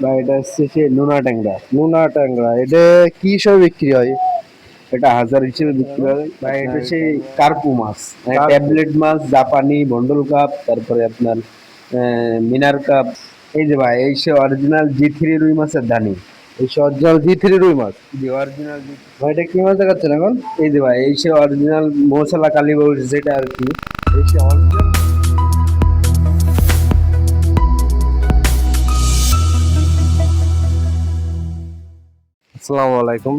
বা এটা হচ্ছে সে নোনা ট্যাংরা নোনা ট্যাংরা এটা কি হিসাবে বিক্রি হয়? এটা হাজার হিসেবে বিক্রি হয়। বা এটা হচ্ছে কার্পু মাছ। ট্যাবলেট মাছ জাপানি বন্ডল কাপ তারপরে আপনার মিনার কাপ এই যে ভাই এই সে অরিজিনাল জি থ্রি রুই মাছের দানি। এই অরিজিনাল জি থ্রি রুই মাছ। যে অরিজিনাল ভাই এটা কি মাছ দেখাচ্ছেন এখন? এই যে ভাই এই সে অরিজিনাল মশলা কালীবাউস যেটা আর কি এই সে original আসসালামু আলাইকুম।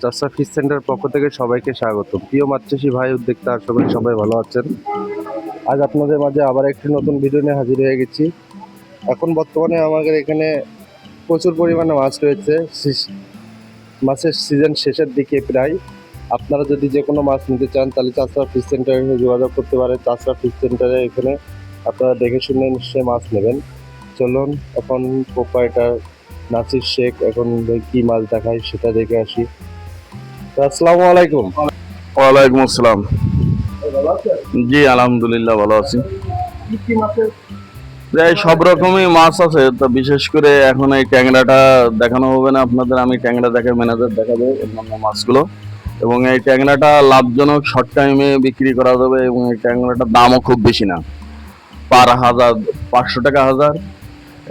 চাষা ফিশ সেন্টার পক্ষ থেকে সবাইকে স্বাগত প্রিয় মাছ চাষি ভাই, উদ্যোক্তা করি সবাই ভালো আছেন। আজ আপনাদের মাঝে আবার একটি নতুন ভিডিও নিয়ে হাজির হয়ে গেছি। এখন বর্তমানে আমাদের এখানে প্রচুর পরিমাণে মাছ রয়েছে। মাছের সিজন শেষের দিকে প্রায়। আপনারা যদি যে কোনো মাছ নিতে চান, তাহলে চাষরা ফিশ সেন্টারে যোগাযোগ করতে পারেন। চাষরা ফিশ সেন্টারে এখানে আপনারা দেখে শুনে নিশ্চয়ই মাছ নেবেন। চলুন, এখন প্রোপাইটার নাসির শেখ এখন কি মাছ দেখায় সেটা দেখে আসি। আসসালামু আলাইকুম। ওয়ালাইকুম আসসালাম। জি আলহামদুলিল্লাহ ভালো আছি। প্রায় সব রকমই মাছ আছে তো বিশেষ করে এখন এই ট্যাংরাটা দেখানো হবে না আপনাদের। আমি ট্যাংরা দেখে ম্যানেজার দেখাবো অন্যান্য মাছগুলো। এবং এই ট্যাংরাটা লাভজনক শর্ট টাইমে বিক্রি করা যাবে এবং এই ট্যাংরাটার দামও খুব বেশি না। পার হাজার পাঁচশো টাকা হাজার।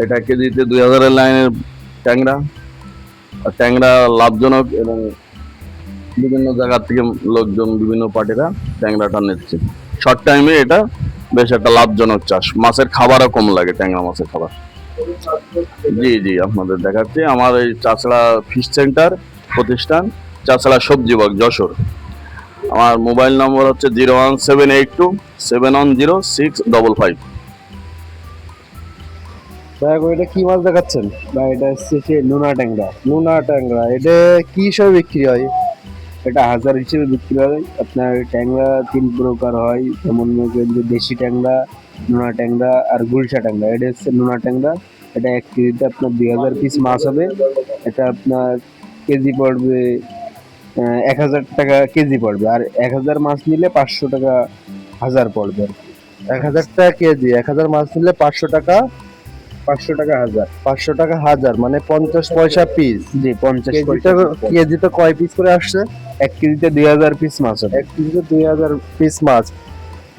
এটা কেজিতে দুই হাজারের লাইনের ট্যাংরা ট্যাংরা লাভজনক এবং বিভিন্ন জায়গা থেকে লোকজন বিভিন্ন পার্টিরা ট্যাংরাটা নিচ্ছে। শর্ট টাইমে এটা বেশ একটা লাভজনক চাষ। মাছের খাবারও কম লাগে, ট্যাংরা মাছের খাবার। জি জি, আপনাদের দেখাচ্ছি। আমার এই চাষড়া ফিশ সেন্টার প্রতিষ্ঠান, চাষড়া সবজি বাগ, যশোর। আমার মোবাইল নম্বর হচ্ছে zero one seven eight two seven one zero six double five ভাই এখন এটা কি মাছ দেখাচ্ছেন? বা এটা হচ্ছে সে নোনা ট্যাংরা নোনা ট্যাংরা। এটা কি হিসাবে বিক্রি হয়? এটা হাজার হিসেবে বিক্রি হয়। আপনার ট্যাংরা তিন প্রকার হয়। যেমন মনে দেশি ট্যাংরা, নোনা ট্যাংরা আর গুলশা ট্যাংরা। এটা হচ্ছে নোনা ট্যাংরা। এটা এক কেজিতে আপনার দুই হাজার পিস মাছ হবে। এটা আপনার কেজি পড়বে এক হাজার টাকা কেজি পড়বে। আর এক হাজার মাছ নিলে পাঁচশো টাকা হাজার পড়বে। এক হাজার টাকা কেজি, এক হাজার মাছ নিলে পাঁচশো টাকা পাঁচশো টাকা হাজার। পাঁচশো টাকা হাজার মানে পঞ্চাশ পয়সা পিস জি পঞ্চাশ পয়সা কেজিতে কয় পিস করে আসছে? এক কেজিতে দুই হাজার পিস মাছ এক কেজিতে দুই হাজার পিস মাছ।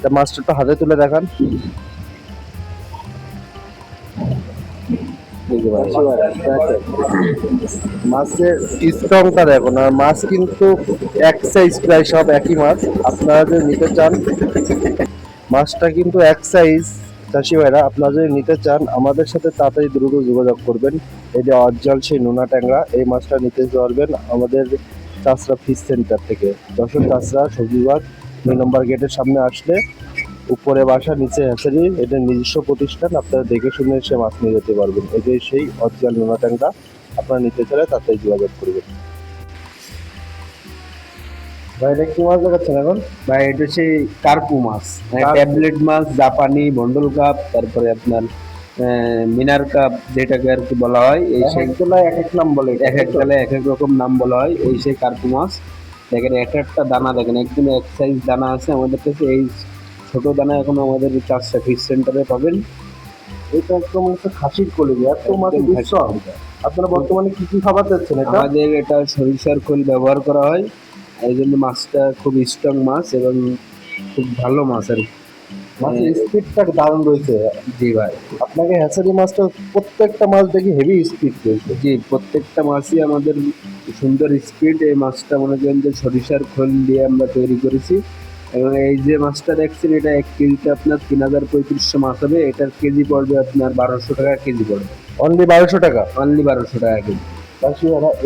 তা মাছটা একটু হাতে তুলে দেখান। মাছের স্ট্রংটা দেখুন আর মাছ কিন্তু এক সাইজ প্রায় সব একই মাছ। আপনারা যদি নিতে চান মাছটা কিন্তু এক সাইজ চাষি ভাইরা, আপনারা যদি নিতে চান, আমাদের সাথে তাড়াতাড়ি দ্রুত যোগাযোগ করবেন। এই যে অজ্জল সেই নোনা ট্যাংরা, এই মাছটা নিতে পারবেন আমাদের চাষরা ফিশ সেন্টার থেকে। দর্শক, চাষরা, সবজিবাগ, দুই নম্বর গেটের সামনে আসলে উপরে বাসা, নিচে হ্যাচারি এটা নিজস্ব প্রতিষ্ঠান, আপনারা দেখে শুনে এসে মাছ নিয়ে যেতে পারবেন। এটাই সেই অরিজিনাল নোনা ট্যাংরা, আপনারা নিতে চাইলে তাড়াতাড়ি যোগাযোগ করবেন। ভাই এটা কি মাছ দেখাচ্ছেন এখন? বা এটা হচ্ছে কার্পু মাছ। কার্পু। ট্যাবলেট মাছ জাপানি বন্ডল কাপ তারপরে আপনার মিনার কাপ যেটাকে আর কি বলা হয় এই সেই এক এক এক নাম বলে এক এক জায়গায় এক এক রকম নাম বলা হয় এই সেই কার্পু মাছ। দেখেন এক একটা দানা দেখেন একদম এক সাইজ দানা আছে। আমাদের কাছে এই ছোট দানা এখন আমাদের চারশো ফিশ সেন্টারে পাবেন। এটা একদম হচ্ছে খাসির কলিজি এত মাছ আপনারা বর্তমানে কি কি খাবার দিচ্ছেন এটা? আমাদের এটা সরিষার খোল ব্যবহার করা হয়। এই জন্য মাছটা খুব স্ট্রং মাছ এবং খুব ভালো মাছ আর। মাছের স্পিডটা দারুণ রয়েছে। জি ভাই। আপনাকে হ্যাচারি মাছটা প্রত্যেকটা মাছ দেখি হেভি স্পিড রয়েছে। জি প্রত্যেকটা মাছই আমাদের সুন্দর স্পিড এই মাছটা মনে করেন যে সরিষার খোল দিয়ে আমরা তৈরি করেছি। এবং এই যে মাছটা দেখছেন এটা এক কেজিতে আপনার তিন হাজার পঁয়ত্রিশশো মাছ হবে। এটার কেজি পড়বে আপনার বারোশো টাকা কেজি পড়বে। অনলি বারোশো টাকা? অনলি বারোশো টাকা কেজি।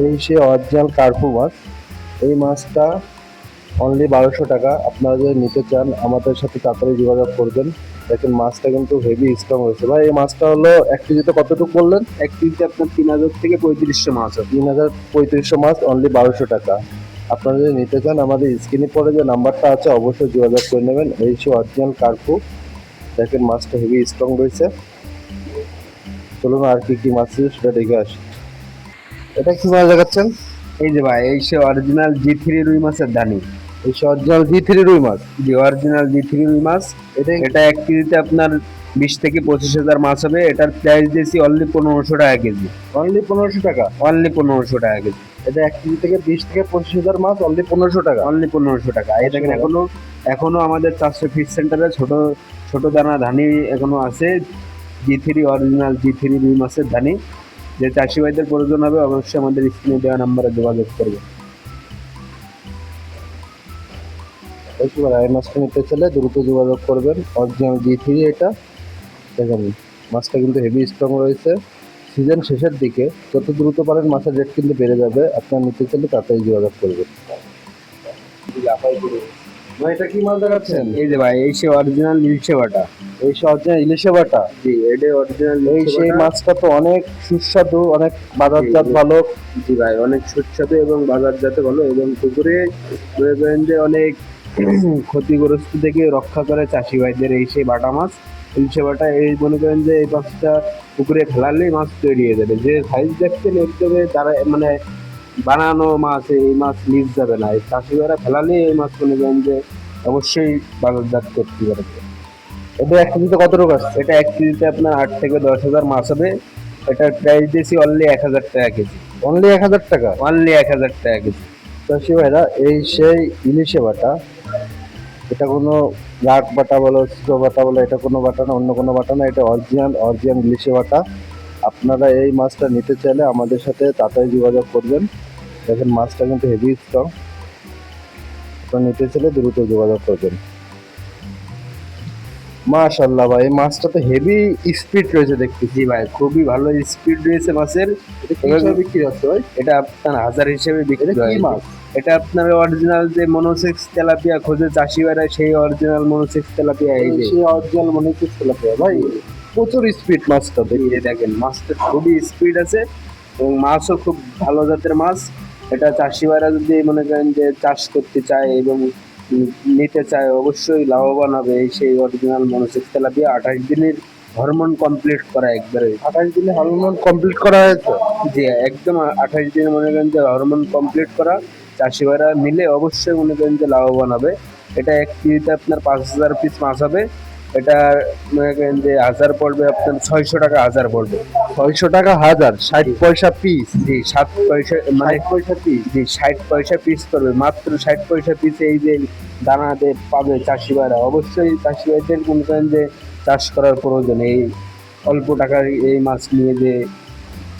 এই সে অরিজিনাল কার্পু মাছ। এই মাছটা অনলি বারোশো টাকা। আপনারা যদি নিতে চান আমাদের সাথে তাড়াতাড়ি যোগাযোগ করবেন। দেখেন মাছটা কিন্তু হেভি স্ট্রং হয়েছে। ভাই এই মাছটা হলো এক কেজিতে কতটুকু করলেন এক কেজিতে আপনার তিন হাজার থেকে পঁয়ত্রিশশো মাছ তিন হাজার পঁয়ত্রিশশো মাছ অনলি বারোশো টাকা। আপনারা যদি নিতে চান আমাদের স্ক্রিনে পরে যে নাম্বারটা আছে অবশ্যই যোগাযোগ করে নেবেন। এই সে অরিজিনাল কার্পু দেখেন মাছটা হেভি স্ট্রং রয়েছে। চলুন আর কি কি মাছ আছে সেটা দেখে আসি। এটা কি মাছ দেখাচ্ছেন? এই যে ভাই এই সে অরিজিনাল জি থ্রি রুই মাছের দানি। এই সে অরিজিনাল জি থ্রি রুই মাছ। জি অরিজিনাল জি থ্রি রুই মাছ এটা এটা এক কেজিতে আপনার বিশ থেকে পঁচিশ হাজার মাছ হবে। এটার প্রাইস দিয়েছি অনলি পনেরোশো টাকা কেজি। অনলি পনেরোশো টাকা? অনলি পনেরোশো টাকা কেজি। এটা এক কেজি থেকে বিশ থেকে পঁচিশ হাজার মাছ অনলি পনেরোশো টাকা? অনলি পনেরোশো টাকা। এই দেখেন এখনও এখনও আমাদের চারশো ফিট সেন্টারে ছোট ছোট দানা ধানি এখনও আছে। G three original G three রুই মাছের ধানি যে চাষি ভাইদের প্রয়োজন হবে, অবশ্যই আমাদের স্ক্রিনে দেওয়া নাম্বারে যোগাযোগ করবে এই মাছটা নিতে চাইলে দ্রুত যোগাযোগ করবেন। অরিজিনাল জি থ্রি এটা। দেখেন, মাছটা কিন্তু হেভি স্ট্রং রয়েছে। সিজন শেষের দিকে, যত দ্রুত পারেন মাছের রেট কিন্তু বেড়ে যাবে। আপনার নিতে চাইলে তাড়াতাড়ি যোগাযোগ করবেন। ভাই এটা কি মাছ দেখাচ্ছেন? এই যে ভাই এই সে অরিজিনাল বাটা। এই সে অরিজিনাল ইলিশে জি এটা অরিজিনাল এই সেই মাছটা তো অনেক সুস্বাদু অনেক বাজারজাত। ভালো। জি ভাই অনেক সুস্বাদু এবং বাজারজাতে ভালো এবং পুকুরে মনে করেন যে অনেক ক্ষতিগ্রস্ত থেকে রক্ষা করে চাষি ভাইদের এই সেই বাটা মাছ ইলশে বাটা। এই মনে করেন যে এই মাছটা পুকুরে ফেলালেই মাছ তৈরি হয়ে যাবে। যে সাইজ দেখছেন একদমই তারা মানে বানানো মাছ এই মাছ লিজ যাবে না। এই চাষি ভাইরা ফেলালেই এই মাছ মনে করেন যে অবশ্যই বাজারজাত করতে পারবে এটা এক কেজিতে কত টাকা আসছে? এটা এক কেজিতে আপনার আট থেকে দশ হাজার মাছ হবে। এটার প্রাইস দিয়েছি অনলি এক হাজার টাকা কেজি। অনলি এক হাজার টাকা? অনলি এক হাজার টাকা কেজি। চাষি ভাইরা এই সেই ইলিশে বাটা এটা কোনো রাগ বাটা বলো ছোটো বাটা বলো এটা কোনো বাটা না অন্য কোনো বাটা না এটা অরিজিনাল অরিজিনাল ইলিশে বাটা। আপনারা এই মাছটা নিতে চাইলে আমাদের সাথে তাড়াতাড়ি যোগাযোগ করবেন। দেখেন মাছটা কিন্তু হেভি স্ট্রং আপনারা নিতে চাইলে দ্রুত যোগাযোগ করবেন। মাশাল্লাহ ভাই মাছটা তো হেভি স্পিড রয়েছে দেখতে জি ভাই খুবই ভালো স্পিড রয়েছে মাছের। এটা বিক্রি হচ্ছে ভাই? এটা আপনার হাজার হিসেবে বিক্রি হয়। মাছ? এটা আপনার অরিজিনাল যে মনোসেক্স তেলাপিয়া খোঁজে চাষি সেই অরিজিনাল মনোসেক্স তেলাপিয়া এই যে। সেই অরিজিনাল মনে হচ্ছে তেলাপিয়া ভাই? প্রচুর স্পিড মাছটা এই দেখেন মাছটা খুবই স্পিড আছে এবং মাছও খুব ভালো জাতের মাছ। এটা চাষি ভাইরা যদি মনে করেন যে চাষ করতে চায় এবং নিতে চায় অবশ্যই লাভবান হবে। এই সেই অরিজিনাল মনোসেক্স তেলাপিয়া আঠাশ দিনের হরমোন কমপ্লিট করা একবারে। আঠাশ দিনে হরমোন কমপ্লিট করা হয়েছে? জি একদম আঠাশ দিন মনে করেন যে হরমোন কমপ্লিট করা। চাষি ভাইরা নিলে অবশ্যই মনে করেন যে লাভবান হবে। এটা এক কেজিতে আপনার পাঁচ হাজার পিস মাছ হবে। এটা মনে যে হাজার পড়বে আপনার ছয়শো টাকা হাজার পড়বে। ছয়শো টাকা হাজার, ষাট পয়সা পিস জি, সাত পয়সা মানে ষাট পয়সা পিস জি, ষাট পয়সা পিস করবে। মাত্র ষাট পয়সা পিস এই যে দানাতে পাবে চাষি ভাইরা অবশ্যই চাষি ভাইদের মনে করেন যে চাষ করার প্রয়োজন। এই অল্প টাকার এই মাছ নিয়ে যে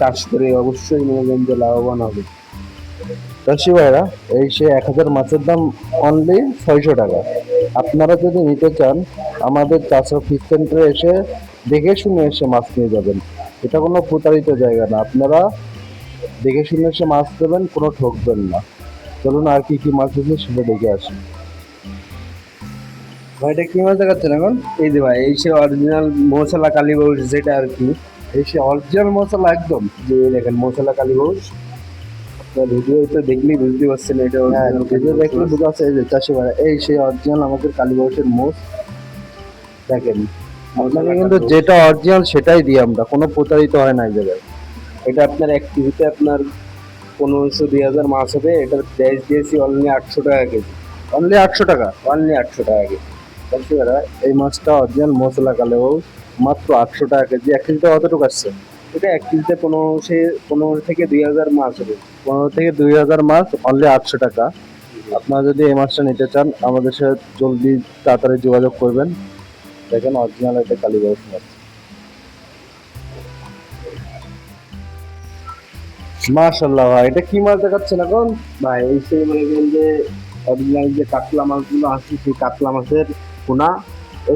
চাষ করে অবশ্যই মনে করেন যে লাভবান হবে। চাষি ভাইরা এই সে এক হাজার মাছের দাম অনলি ছয়শো টাকা। আপনারা যদি নিতে চান আমাদের চাষা ফিশ সেন্টারে এসে দেখে শুনে এসে মাছ নিয়ে যাবেন। এটা কোনো প্রতারিত জায়গা না। আপনারা দেখে শুনে এসে মাছ দেবেন কোনো ঠকবেন না। চলুন আর কি কি মাছ আছে সেটা দেখে আসি। ভাই এটা কি মাছ দেখাচ্ছেন এখন? এই যে ভাই এই সে অরিজিনাল মশলা কালীবাউস যেটা আর কি এই সে অরিজিনাল মশলা একদম। যে দেখেন মশলা কালীবাউস আপনার ভিডিও তো দেখলেই বুঝতে পারছেন এটা হ্যাঁ ভিডিও দেখলে কালীবাউস। বোঝা যাচ্ছে এই যে চাষি ভাইরা এই সেই অরিজিনাল আমাদের কালীবাউসের মোষ দেখেন। আপনাকে কিন্তু যেটা অরিজিনাল সেটাই দিই আমরা কোনো প্রতারিত হয় না এই জায়গায়। এটা আপনার এক কেজিতে আপনার পনেরোশো দুই হাজার মাছ হবে এটার প্রাইস দিয়েছি অনলি আটশো টাকা কেজি। অনলি আটশো টাকা? অনলি আটশো টাকা কেজি। ভাইরা এই মাছটা অরিজিনাল মশলা কালীবাউস মাত্র আটশো টাকা কেজি। এক কেজিতে কতটুকু আসছে? এটা এক কেজিতে পনেরোশো পনেরো থেকে দুই হাজার মাছ হবে। পনেরো থেকে দুই হাজার মাছ অনলি আটশো টাকা। আপনারা যদি এই মাছটা নিতে চান আমাদের সাথে জলদি তাড়াতাড়ি যোগাযোগ করবেন। দেখেন অরিজিনাল এটা কালীবাউস মাছ মাশাল্লাহ ভাই এটা কি মাছ দেখাচ্ছেন এখন? ভাই এই সেই মনে করেন যে অরিজিনাল যে কাতলা মাছগুলো আছে সেই কাতলা মাছের পোনা।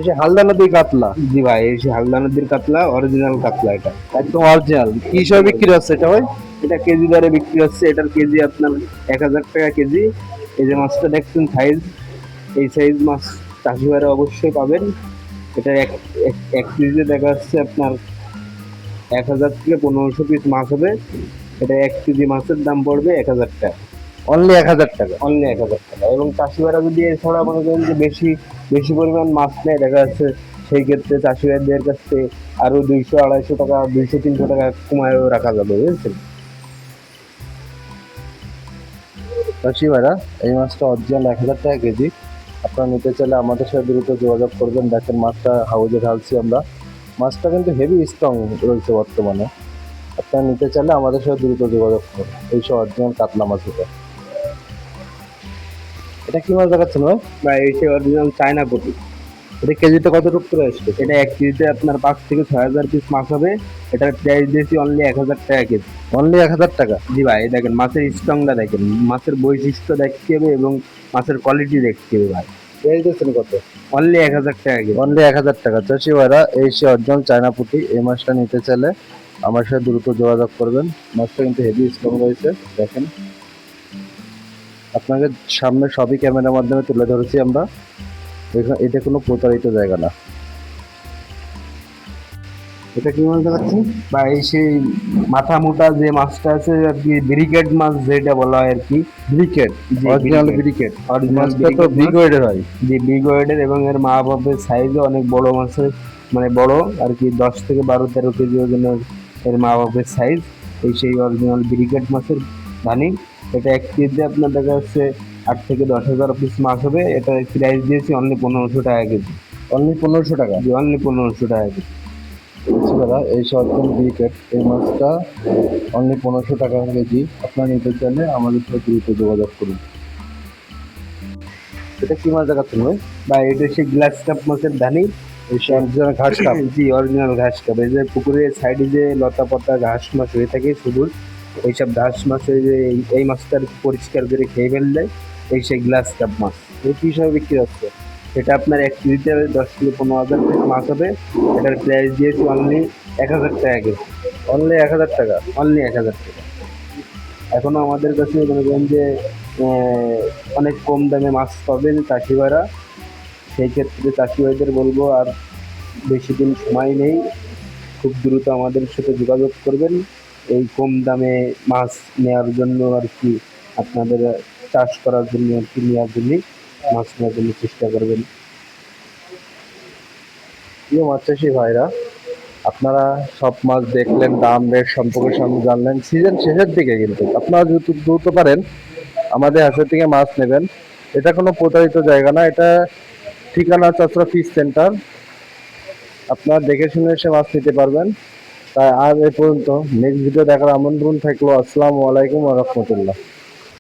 যে হালদা নদী কাতলা। জি ভাই এই সেই হালদা নদীর কাতলা অরিজিনাল কাতলা এটা। একদম অরিজিনাল কি হিসাবে বিক্রি হচ্ছে এটা ভাই? এটা কেজি দরে বিক্রি হচ্ছে এটার কেজি আপনার এক হাজার টাকা কেজি। এই যে মাছটা দেখছেন সাইজ এই সাইজ মাছ চাষি ভাইরা অবশ্যই পাবেন। এটা এক কেজিতে দেখা যাচ্ছে আপনার এক হাজার থেকে পনেরোশো পিস মাছ হবে। এটা এক কেজি মাছের দাম পড়বে এক হাজার টাকা। অনলি এক হাজার টাকা? অনলি এক হাজার টাকা। এবং চাষি ভাইরা যদি এছাড়া মনে করেন যে বেশি বেশি পরিমাণ মাছ নেয় দেখা যাচ্ছে সেই ক্ষেত্রে চাষি ভাইদের কাছ থেকে আরও দুইশো আড়াইশো টাকা দুইশো তিনশো টাকা কমায়ও রাখা যাবে বুঝেছেন? চাষি ভাইরা এই মাছটা অরিজিনাল এক হাজার টাকা কেজি। আপনারা নিতে চাইলে আমাদের সাথে দ্রুত যোগাযোগ করবেন। দেখেন মাছটা হাউজে ঢালছি আমরা। মাছটা কিন্তু হেভি স্ট্রং রয়েছে বর্তমানে। আপনারা নিতে চাইলে আমাদের সাথে দ্রুত যোগাযোগ করুন। এই সব অরিজিনাল কাতলা মাছ এটা। এটা কি মাছ দেখাচ্ছেন ভাই? ভাই, এই সে অরিজিনাল চায়না পুটি এটা কেজিতে কত রূপ করে আসবে? এটা এক কেজিতে আপনার পাঁচ থেকে ছয় হাজার পিস মাছ হবে। এটার প্রাইস দিয়েছি অনলি এক হাজার টাকা কেজি। অনলি এক হাজার টাকা? জি ভাই দেখেন মাছের স্ট্রংটা দেখেন। মাছের বৈশিষ্ট্য দেখতে হবে এবং মাছের কোয়ালিটি দেখতে হবে ভাই। প্রাইস দিচ্ছেন কত? অনলি এক হাজার টাকা কেজি। অনলি এক হাজার টাকা। চাষি ভাইরা এই সে অরিজিনাল চায়না পুঁটি এই মাছটা নিতে চাইলে আমার সাথে দ্রুত যোগাযোগ করবেন। মাছটা কিন্তু হেভি স্ট্রং রয়েছে দেখেন। আপনাকে সামনে সবই ক্যামেরার মাধ্যমে তুলে ধরেছি আমরা। এটা কোনো প্রতারিত জায়গা না। এটা কি মাছ দেখাচ্ছেন বা এই সেই মাথা মোটা যে মাছটা আছে আর কি ব্রিকেট মাছ যেটা বলা হয় আর কি। ব্রিকেট অরিজিনাল ব্রিকেট। অরিজিনাল তো বিগ ওয়েডের হয়। যে বিগ ওয়েডের এবং এর মা বাপের সাইজও অনেক বড় মাছের মানে বড় আর কি দশ থেকে বারো তেরো কেজি ওজনের এর মা বাপের সাইজ এই সেই অরিজিনাল ব্রিকেট মাছের ধানি এটা এক কেজিতে আপনার দেখা যাচ্ছে আট থেকে দশ হাজার পিস মাছ হবে। এটা প্রাইস দিয়েছি অনলি পনেরোশো টাকা কেজি। অনলি পনেরোশো টাকা? জি অনলি পনেরোশো টাকা কেজি। এছাড়া এই সরকার ব্রিকেট এই মাছটা অনলি পনেরোশো টাকা কেজি। আপনারা নিতে চাইলে আমাদের সাথে দ্রুত যোগাযোগ করুন। এটা কি মাছ দেখাচ্ছেন ভাই? বা এটা সেই গ্লাস কাপ মাছের ধানি। অরিজিনাল ঘাস কাপ জি অরিজিনাল ঘাস কাপ এই যে পুকুরের সাইডে যে লতা পাতা ঘাস মাছ হয়ে থাকে সবুজ এইসব ঘাস মাছ এই যে এই- এই মাছটা পরিষ্কার করে খেয়ে ফেললে এই সেই গ্লাস কাপ মাছ। এই কি হিসাবে বিক্রি হচ্ছে? সেটা আপনার এক কেজিতে দশ কিলো, পনেরো হাজার মাছ হবে। এটার প্রাইস দিয়েছি অনলি এক হাজার টাকা কেজি। অনলি এক হাজার টাকা অনলি এক হাজার টাকা। এখনও আমাদের কাছে মনে করেন যে অনেক কম দামে মাছ পাবেন চাষি ভাইরা সেই ক্ষেত্রে চাষি ভাইদের বলব আর বেশি দিন সময় নেই। খুব দ্রুত আমাদের সাথে যোগাযোগ করবেন। এই কম দামে মাছ নেওয়ার জন্য আর কি আপনাদের চাষ করার জন্য নেওয়ার মাছ নেওয়ার জন্য চেষ্টা করবেন। প্রিয় মাছ চাষি ভাইরা, আপনারা সব মাছ দেখলেন, দাম, রেট সম্পর্কে সব জানলেন। সিজন শেষের দিকে কিন্তু আপনারা দ্রুত দ্রুত পারেন আমাদের হাতের থেকে মাছ নেবেন। এটা কোনো প্রতারিত জায়গা না, এটা ঠিকানা চাষরা ফিশ সেন্টার আপনারা দেখে শুনে এসে মাছ নিতে পারবেন। তাই আর এ পর্যন্ত। নেক্সট ভিডিও দেখার আমন্ত্রণ থাকল। আসসালামু আলাইকুম রহমতুল্লাহ।